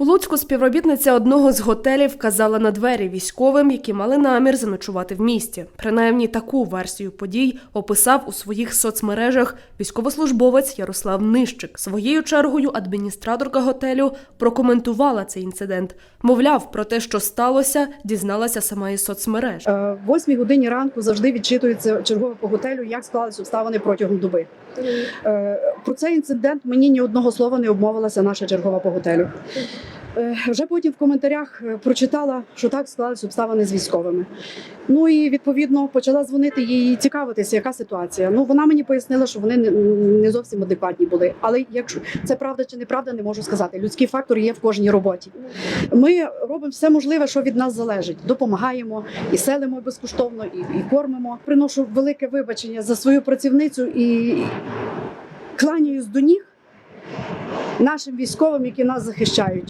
У Луцьку співробітниця одного з готелів казала на двері військовим, які мали намір заночувати в місті. Принаймні таку версію подій описав у своїх соцмережах військовослужбовець Ярослав Нищик. Своєю чергою адміністраторка готелю прокоментувала цей інцидент. Мовляв, про те, що сталося, дізналася сама із соцмереж. Е, восьмій годині ранку завжди відчитується чергове по готелю, як склалися обставини протягом доби. Е, Про цей інцидент мені ні одного слова не обмовилася наша чергова по готелю. Е, Вже потім в коментарях е, прочитала, що так склалися обставини з військовими. Ну і відповідно почала дзвонити їй цікавитися, яка ситуація. Ну вона мені пояснила, що вони не зовсім адекватні були. Але якщо це правда чи неправда, не можу сказати. Людський фактор є в кожній роботі. Ми робимо все можливе, що від нас залежить. Допомагаємо і селимо безкоштовно, і, і кормимо. Приношу велике вибачення за свою працівницю і кланяюсь до ніг нашим військовим, які нас захищають.